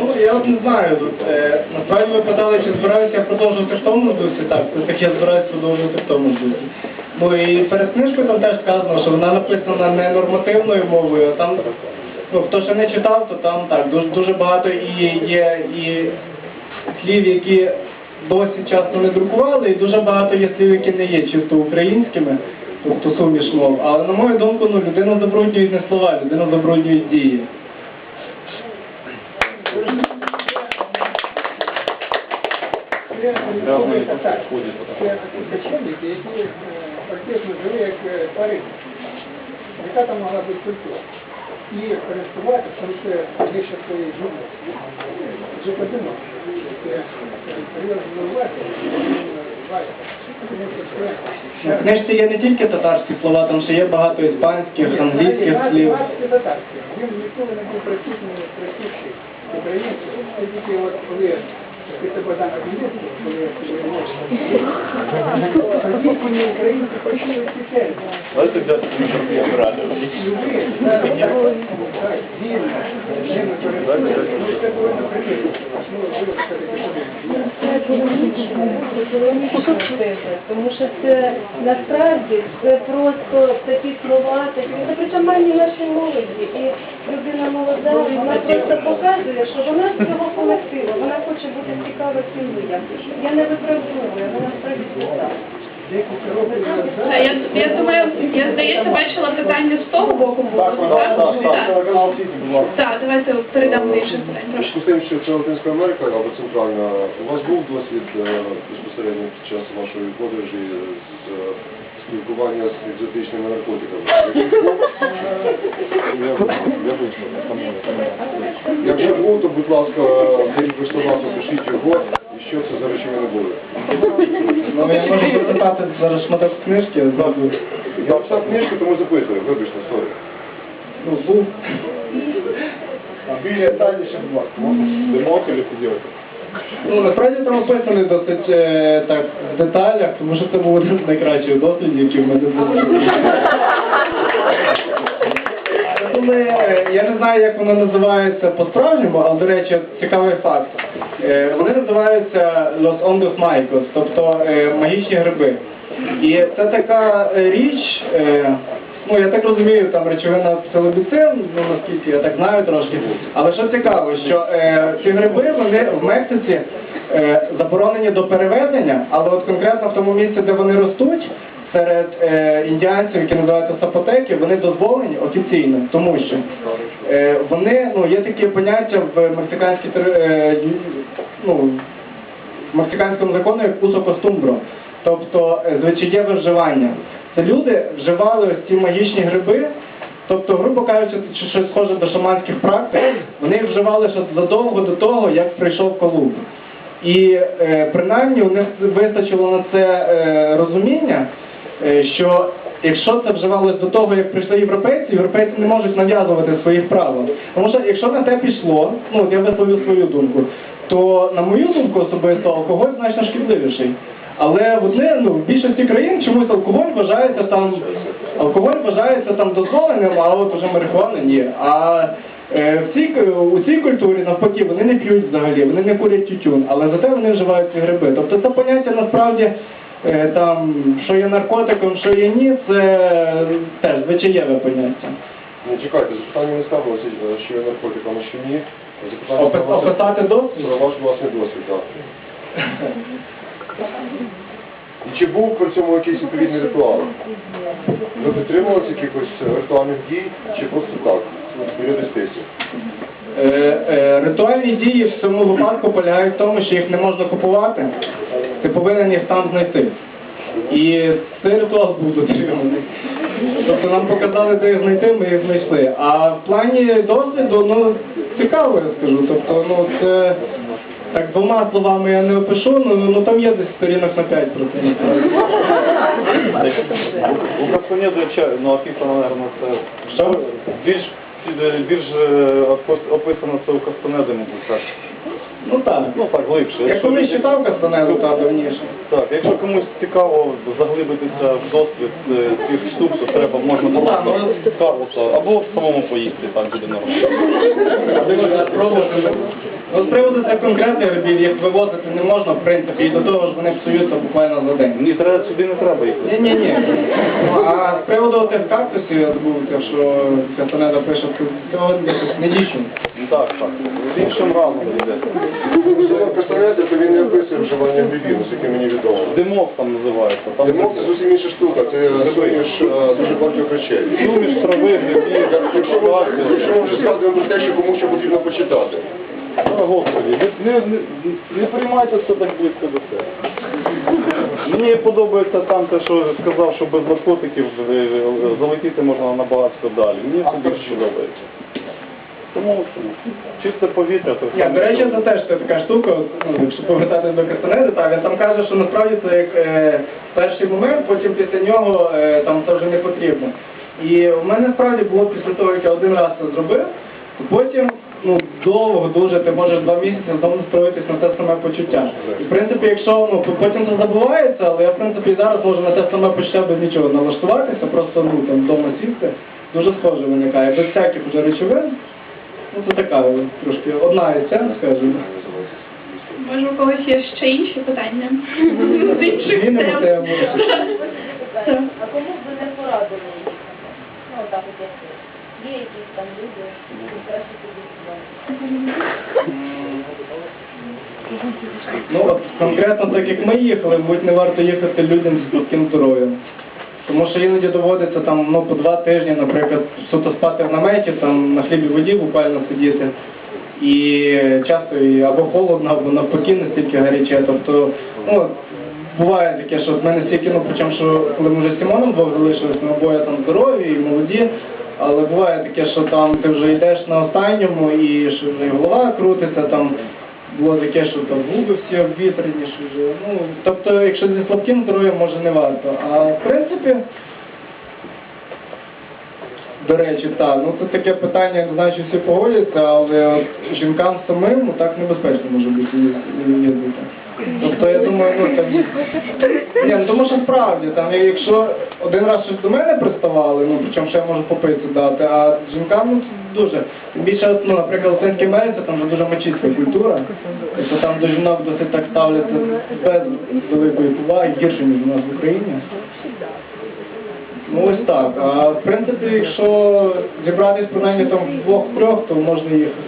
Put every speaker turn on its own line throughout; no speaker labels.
Ну, я от не знаю. Е, насправді ви питали, чи збираюся я продовжувати в тому дусі, так, так я збираюся продовжувати в тому дусі. Ну і перед книжкою там теж сказано, що вона написана не нормативною мовою, а там, ну, хто ще не читав, то там так, дуже, дуже багато і є і слів, які досі часто не друкували, і дуже багато є слів, які не є чисто українськими, тобто суміш мов. Але на мою думку, ну, людина забруднює не слова, людина забруднює дії.
Це священники, які е, практично жили як пари. Яка там могла бути культура? І користуватися там це більше своєї. Вже подумав,
В книжці є не тільки татарські слова, там ще є багато іспанських, англійських слів.
Він ніколи не був присутній, присутній українців. Це тільки от коли після Богдана Хмельницького, коли я тоді коли українці почали вчителі.
Давайте для інтерв'ю ради.
Люби, зараз, так, вільно. Ну, це повинно прикрити. Ну, ви все-таки
економічно теза, тому що це насправді це просто такі слова, такі це притаманні нашій молоді. І людина молода, вона просто показує, що вона з цього колективу, вона хоче бути цікава цим людям. Я не виправдовую, вона справді так.
Та Я, я думаю, я здається, бачила питання з того боку.
Так, так, так, так, телеканал Сіті, будь ласка.
Так, давайте передамо на.
З тим, що це Латинська Америка або Центральна, у вас був досвід е, безпосередньо під час вашої подорожі з е, спілкування з екзотичними наркотиками? Якщо був, то будь ласка, беріть ви слова, запишіть його, що це за речовини були.
Ну, я можу запитати зараз шматок книжки, знову.
Я писав книжку, тому запитую, вибачте, сорі.
Ну,
детальніше, будь ласка, можна? Димок чи ліквідувати?
Ну, насправді там описаний досить е, так в деталях, тому що це був один з найкращих дослідів, які в мене були. Коли, е, я не знаю, як воно називається по-справжньому, але, до речі, цікавий факт. Е, Вони називаються Los Hongos Mágicos, тобто е, магічні гриби. І це така е, річ, ну я так розумію, там речовина псилобіцин, ну наскільки я так знаю трошки. Але що цікаво, що ці гриби вони в Мексиці заборонені до перевезення, але от конкретно в тому місці, де вони ростуть, серед е, індіанців, які називаються сапотеки, вони дозволені офіційно, тому що е, вони, ну, є такі поняття в мексиканській е, ну, мексиканському законі як усо костумбро, тобто е, звичаєве вживання. Це люди вживали ось ці магічні гриби, тобто, грубо кажучи, це щось схоже до шаманських практик, вони їх вживали ще задовго до того, як прийшов Колумб. І е, принаймні у них вистачило на це е, розуміння, що якщо це вживалось до того, як прийшли європейці, європейці не можуть нав'язувати своїх правил. Тому що якщо на те пішло, ну я висловив свою думку, то на мою думку особисто алкоголь значно шкідливіший. Але вони, ну, в більшості країн чомусь алкоголь вважається там, алкоголь вважається там дозволеним, а от уже марихуана ні. А е, в цій, у цій культурі навпаки вони не п'ють взагалі, вони не курять тютюн, але зате вони вживають ці гриби. Тобто це поняття насправді е, там, що є наркотиком, що є ні, це теж звичаєве поняття.
Не чекайте, запитання не ставилося, е, що є наркотиком, а що ні. Запитання
Опис-
ставилося
описати досвід?
Про ваш власний досвід, так. І чи був при цьому якийсь відповідний ритуал? Ви дотримувалися якихось е, ритуальних дій, чи просто так, періодистиці?
Е, е, ритуальні дії в цьому випадку полягають в тому, що їх не можна купувати, ти повинен їх там знайти. І цей ритуал був дотриманий. Тобто нам показали, де їх знайти, ми їх знайшли. А в плані досвіду, ну, цікаво, я скажу. Тобто, ну, це так двома словами я не опишу, ну, ну там є десь сторінок на 5 про це. насправді.
У Кастанеду, ну Афіфа, наверное, це
Що?
більш більш е, опис- описано це у Кастанеди, мабуть, так.
Ну так.
Ну так, глибше.
Я
Якщо-
колись читав Кастанеду та давніше.
Так, якщо комусь цікаво заглибитися в досвід е, цих штук, то треба можна
Ну, так,
просто
ну,
або самому поїсти, так буде нормально.
Спробувати. Ну, з приводу цих конкретних робіт, їх вивозити не можна, в принципі, і до того ж вони псуються буквально за день.
Ні, треба сюди не треба їх.
Ні, ні, ні. А з приводу тих кактусів, я забувся, що Кастанеда пише, що сьогодні якось не дійсно.
Так, так. Іншим разом йде.
Стосовно Кастанеди, то він не описує вживання бібі, наскільки мені відомо.
Димок там називається. Там
Димок це зовсім інша штука, це суміш е, дуже багатьох речей.
суміш трави, грибів,
Якщо ми, якщо ми вже згадуємо про те, що комусь ще потрібно почитати.
О, Господи, не, не, не, приймайте це так близько до себе. Мені подобається там те, що сказав, що без наркотиків е, залетіти можна набагато далі. Мені це більше подобається. Тому чисте повітря, то
Ні, до речі, це теж така штука, от, ну, якщо повертатись до Кастанеди, так, він там каже, що насправді це як е, перший момент, потім після нього е, там це вже не потрібно. І в мене справді було після того, як я один раз це зробив, то потім ну, довго дуже ти можеш два місяці знову настроїтись на те саме почуття. І в принципі, якщо ну, потім це забувається, але я в принципі і зараз можу на те саме почуття без нічого налаштуватися, просто ну, там, вдома сісти, дуже схоже виникає, без всяких вже речовин. Ну, це така трошки одна цен, скажімо.
Може, у когось є ще інші питання? З інших
Змінимо
тем.
тему.
А кому б ви не порадили? Ну, так от як є якісь там люди, які краще підійшли.
Ну, от конкретно так як ми їхали, мабуть, не варто їхати людям з слабким здоров'ям. Тому що іноді доводиться там ну, по два тижні, наприклад, суто спати в наметі, там на хлібі воді буквально сидіти. І часто і або холодно, або навпаки настільки гаряче. Тобто, ну, буває таке, що в мене стільки, ну причому, що коли ми вже з Сімоном двох залишились, ми обоє там здорові і молоді. Але буває таке, що там ти вже йдеш на останньому і що вже і голова крутиться, там було таке, що там губи всі обвітрені, що вже. Ну, тобто, якщо зі слабким здоров'ям, може не варто. А в принципі, до речі, так, ну це таке питання, як знаю, всі погодяться, але от жінкам самим ну, так небезпечно може бути їздити. Тобто я думаю, ну там. Ні, ну тому що справді, там, якщо один раз щось до мене приставали, ну причому що я можу попити дати, а жінкам ну дуже. Більше, ну, наприклад, в Америці там вже дуже мачистська культура. Тобто там до жінок досить так ставляться без великої поваги, гірше, ніж у нас в Україні. Ну ось так. А в принципі, якщо зібратись принаймні там двох-трьох, то можна їхати.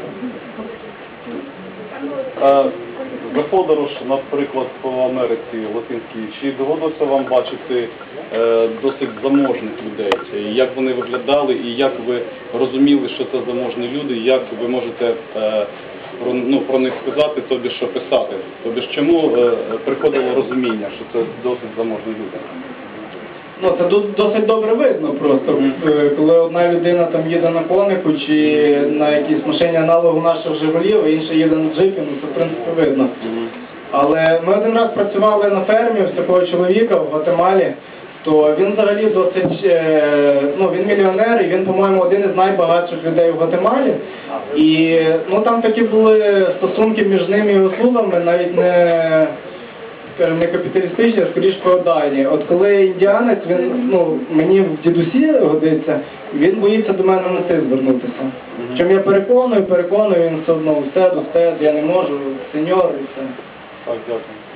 За подорож, наприклад, по Америці Латинській, чи доводилося вам бачити е, досить заможних людей? Як вони виглядали, і як ви розуміли, що це заможні люди, як ви можете е, про, ну, про них сказати, тобі що писати? Тобі ж чому е, приходило розуміння, що це досить заможні люди?
Ну, це тут досить добре видно просто, Е, коли одна людина там їде на конику чи на якійсь машині аналогу наших Жигулів, а інша їде на джипі, ну це в принципі видно. Але ми один раз працювали на фермі ось такого чоловіка в Гватемалі, то він взагалі досить, е, ну він мільйонер, і він, по-моєму, один із найбагатших людей в Гватемалі. І ну там такі були стосунки між ним і його слугами, навіть не скажімо, не капіталістичні, а скоріш феодальні. От коли індіанець, він ну мені в дідусі годиться, він боїться до мене на ти звернутися. Чим я переконую, переконую, він все одно все, до все, я не можу, сеньор і все.
Так, дякую.